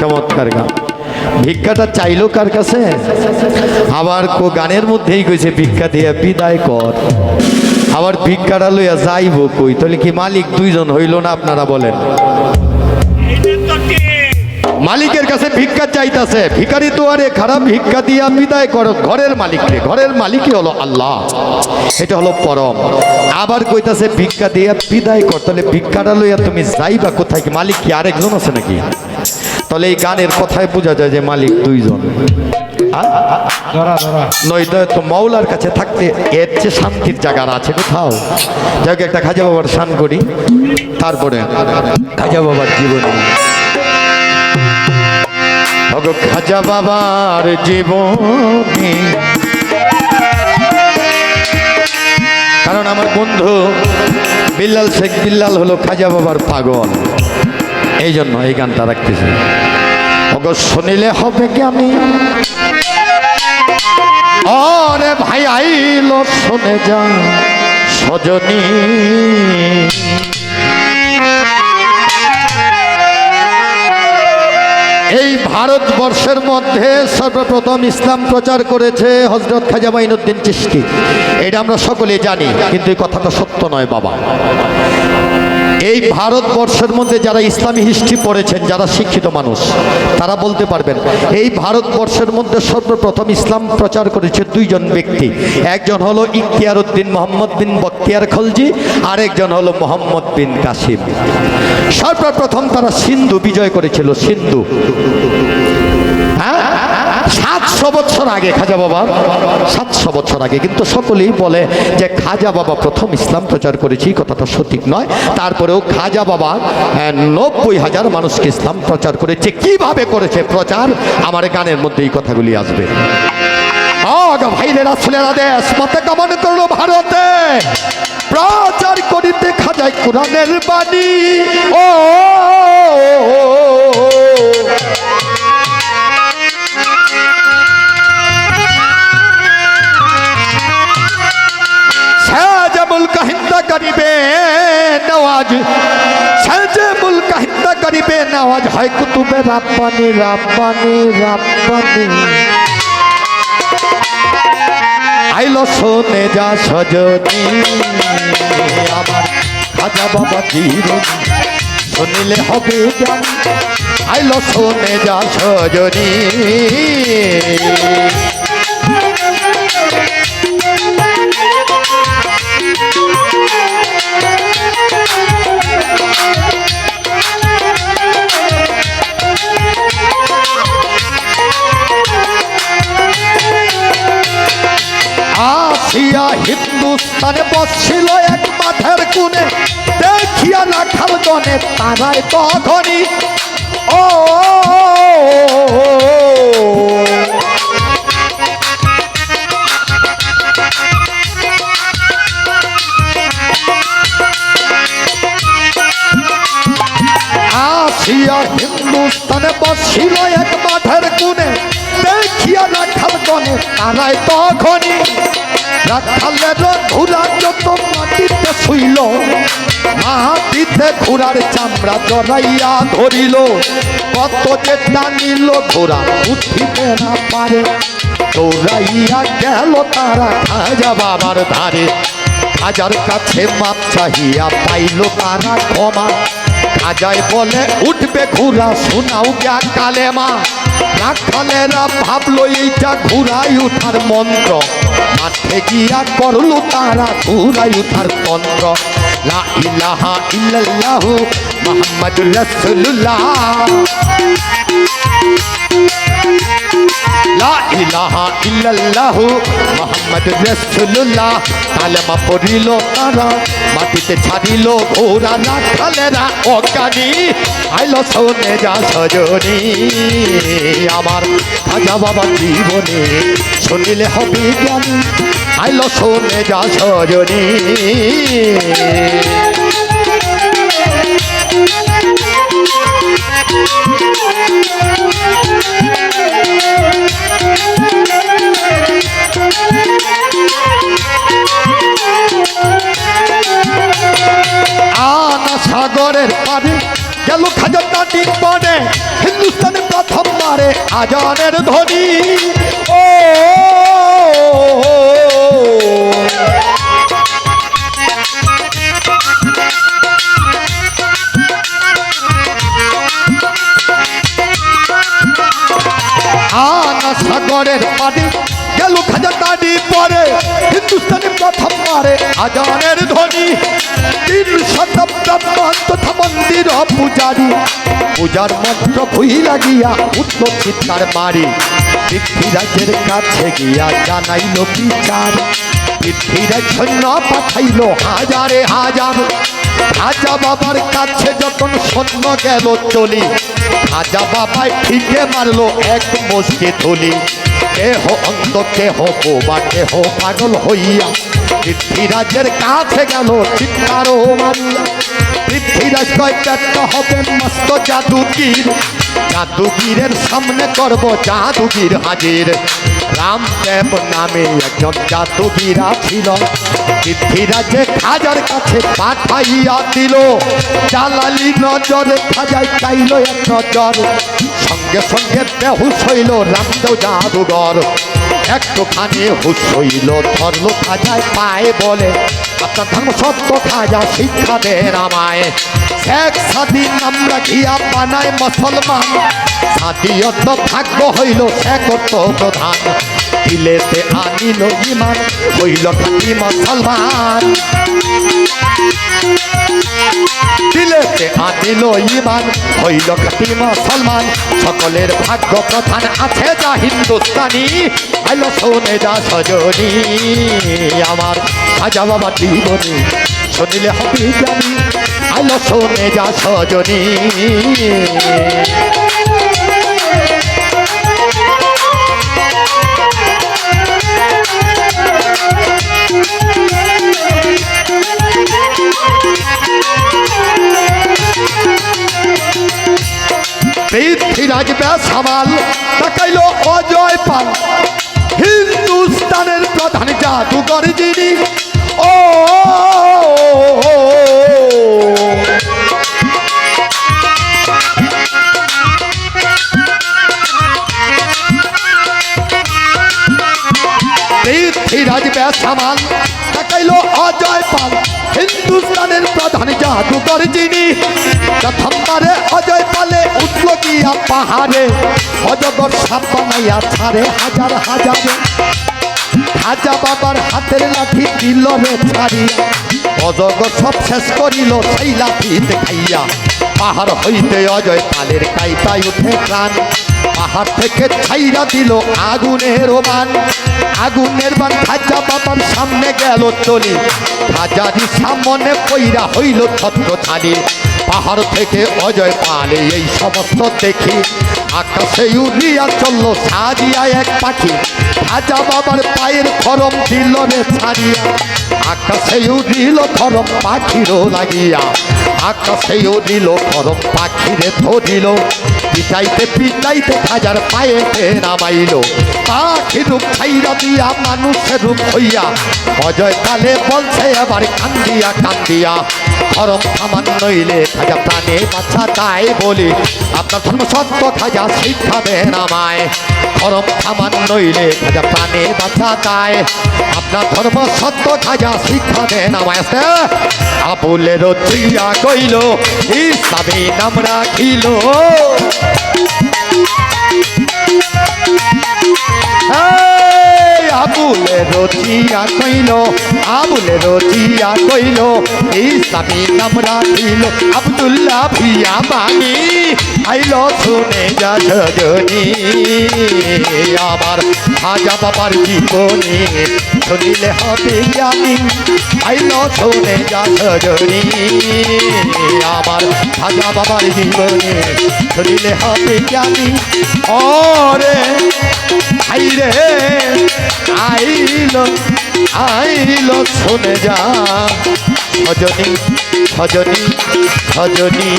চমৎকার গান। ভিক্ষাটা চাইলো কার কাছে? আবার কো গানের মধ্যেই কইছে, ভিক্ষা দিয়ে বিদায় কর। আবার ভিক্ষাটা লইয়া যাইব কই? তাহলে কি মালিক দুইজন হইল না আপনারা বলেন? মালিকের কাছে ভিক্ষা চাইতাছে। ভিখারি তো আরে খারাপ, ভিক্ষা দিয়া বিদায় কর। ঘরের মালিককে ঘরের মালিকই হলো আল্লাহ। এটা হলো পরম। আবার কইতাছে, ভিক্ষা দিয়া বিদায় কর। তাহলে ভিক্ষাটা লইয়া তুমি যাইবা কোথায়? কি মালিক কি আরেকজন আছে নাকি? তাহলে এই গানের কথায় বোঝা যায় যে মালিক দুইজন? নয়তো তো মৌলার কাছে থাকতে এর চেয়ে শান্তির জায়গা আছে কোথাও? যাক একটা খাজা বাবার শান করি। তারপরে খাজা বাবার জীবনী। খাজা বাবার জীবনী। কারণ আমার বন্ধু বিল্লাল শেখ বিল্লাল হলো খাজা বাবার পাগল। এই জন্য এই গানটা রাখতেছি। ওগো শুনিলে হবে কি আমি? অরে ভাই, আইলো শুনে যা, সজনী। এই ভারতবর্ষের মধ্যে সর্বপ্রথম ইসলাম প্রচার করেছে হজরত খাজা মাইনুদ্দিন চিস্তি এটা আমরা সকলে জানি, কিন্তু এই কথাটা সত্য নয়, বাবা। এই ভারতবর্ষের মধ্যে যারা ইসলামী হিস্ট্রি পড়েছেন, যারা শিক্ষিত মানুষ, তারা বলতে পারবেন, এই ভারতবর্ষের মধ্যে সর্বপ্রথম ইসলাম প্রচার করেছে দুইজন ব্যক্তি। একজন হলো ইখতিয়ার উদ্দিন মোহাম্মদ বিন বখতিয়ার খলজি, আরেকজন হলো মোহাম্মদ বিন কাসিম। সর্বপ্রথম তারা সিন্ধু বিজয় করেছিল, সিন্ধু। হ্যাঁ? সাতশো বছর আগে খাজা বাবা সাতশো বছর আগে কিন্তু সকলেই বলে যে খাজা বাবা প্রথম ইসলাম প্রচার করেছি কথাটা সঠিক নয়। তারপরেও খাজা বাবা আহ, নব্বই হাজার মানুষকে ইসলাম প্রচার করেছে। কীভাবে করেছে প্রচার? আমার গানের মধ্যে এই কথাগুলি আসবে। ভারতে। প্রচার করিতে খাজায় কোরআনের বাণী। ও করিবে নওয়াজ। সাজাবুল কাহিন্দা করিবে নওয়াজ। হয় কুতুবে রাব্বানি রাব্বানি রাব্বানি। আইলো শোনে যা সজনী। আমার খাজা বাবা জীবন শুনিলে হবে জ্ঞান। আইলো শোনে যা সজনী। আসিয়া হিন্দুস্তানে বসছিল এক মাঠের কুনে দেখিয়া রাখাল গনে তারাই তখনই ও, আসিয়া হিন্দুস্তানে বসছিল এক মাঠের কুনে দেখিয়া যত মাটিতে শুইল, মাটিতে ঘোড়ার চামড়া জড়াইয়া ধরিল। কত যে টানিল, ঘোড়া উঠিতে না পারে। দৌড়াইয়া গেল তারা খাজা বাবার ধারে। খাজার কাছে মাপ চাহিয়া পাইল তারা ক্ষমা। খাজায় বলে, উঠবে ঘোড়া, শোনাও গা কালেমা। রাখালেরা ভাবলো এইটা ঘুরাই উঠার মন্ত্র। মাঠে গিয়া করল তারা, ঘুরাই উঠার তন্ত্র। লা ইলাহা ইল্লাল্লাহু মুহাম্মাদুর রাসূলুল্লাহ। লা ইলাহা ইল্লাল্লাহু মুহাম্মাদুর রাসূলুল্লাহ। কালেমা পড়িল তারা, মাটিতে ছাড়িল ঘোড়া রাখালেরা অজ্ঞানী। আইলো শোনে যা সজনী, আমার খাজা বাবা জীবনে। শুনিলে হবে জ্ঞানী, আইলো শোনে যা সজনী। আনা ঘরের পানি গেল খাজা নাটির পরে হিন্দুস্তানে প্রথম মারে আজানের ধনী ও পরে হিন্দুস্তানি প্রথম মারে আজানের ধ্বনি। তিন শতাব্দ মন্দির পূজারি পূজার মন্ত্র ভুই লাগিয়া উঠল চিৎকার মারি। পৃথ্বীরাজের কাছে গিয়া জানাইল বিচার। পৃথ্বীরাজ সৈন্য পাঠাইল হাজারে হাজার। রাজা বাবার কাছে যখন সৈন্য গেল চলি, রাজা বাবাই ঠিকে মারলো এক মুষ্টি ধুলি। কেহ অন্ত কেহ বোবা, কেহ পাগল হইয়া। পৃথ্বীরাজের কাছে গেল চিৎকারও মারিয়া। পৃথ্বীরাজ ব্যর্থ হবেন মস্ত জাদুগীর। জাদুগীরের সামনে করব জাদুগীর হাজির। রামদেব নামে একজন জাদুগীরা ছিল পৃথ্বীরাজে খাজার কাছে পাঠাইয়া দিল। জালালি নজরে খাজাই চাইল এক নজর। সঙ্গে সঙ্গে বেহুশ হইল রামদেও জাদুঘর। একটুখানি হুশ হইল, ধরল খাজায় পায়ে বলে আপনার ধর্ম সত্য খাজা শিক্ষা দেন আমায়। এক স্বাধীন, আমরা ঘিয়া বানায় মুসলমান? স্বাধীনত ভাগ্য হইল তো প্রধান। দিলেতে আনিল ইমান, হইল খাঁটি মুসলমান। দিলেতে আনিল ইমান, হইল খাঁটি মুসলমান। সকলের ভাগ্য প্রধান আছে যা হিন্দুস্তানি। আইলো শোনে যা সজনী, আমার খাজা বাবা জীবনী। শুনিলে হবে জানি আইলো শোনে যা সজনী। পৃথ্বীরাজ সামাল তাকাইল অজয় পাল। হিন্দুস্তানের প্রধান জাদুকর যিনি। ও পৃথ্বীরাজ সামাল তাকাইল অজয় পাল। হিন্দুস্তানের প্রধান জাদুকর যিনি। প্রথমবারে অজয় পাহাড়ে অজগর সাপ বানাইয়া ছাড়ে হাজার হাজারে। খাজা বাবার হাতের লাঠি দিল রে ছাড়িয়া। অজগর সব শেষ করিল সেই লাঠিতে খাইয়া পাহাড় হইতে অজয় পালের কাইতায় উঠে প্রাণ। পাহাড় থেকে ছাইরা দিল আগুনের বান আগুনের বান খাজা বাবার সামনে গেল চলি খাজারি সামনে পইরা হইল ছত্র ছাড়ি পাহাড় থেকে অজয় পালে এই সমস্ত দেখি। আকাশে উড়িয়া চলল, সাজিয়া এক পাখি। খাজা বাবার পায়ের খরম দিল রে ছাড়িয়া। আকাশে উড়িল খরম পাখিরও লাগিয়া। আকাশে উড়িল খরম পাখিরে ধরিল। পিটাইতে পিটাইতে খাজার পায়ে নামাইল। পাখি রূপ ছাইরা দিয়া মানুষের রূপ হইয়া। অজয় কালে বলছে আবার কান্দিয়া কান্দিয়া। খরম থামান নইলে খাজা প্রাণে বাচ্চা তাই বলি। আপনার ধর্ম সত্য খাজা শিক্ষা দেন আমায় খরম থামান নইলে খাজা প্রাণে বাচ্চা তাই আপনার ধর্ম সত্য খাজা শিক্ষা দেন আমায় আসতে। আবুলের থুইয়া কইল ইসলামী নাম রাখিল। আবুলে রচিয়া কইল আবুলে রচিয়া কইল, ইসলামী নাম রাখিল, আবদুল্লাহ ভিয়া বাণী আইল শুনে যা সজনী আমার হাজা বাবার জীবনী শুনিলে হবে জ্ঞানী আইল শুনে যা সজনী আমার হাজা বাবার জীবনী শুনিলে হবে জ্ঞানী ওরে আইল আইল শুনে যা। সজনী সজনী সজনী।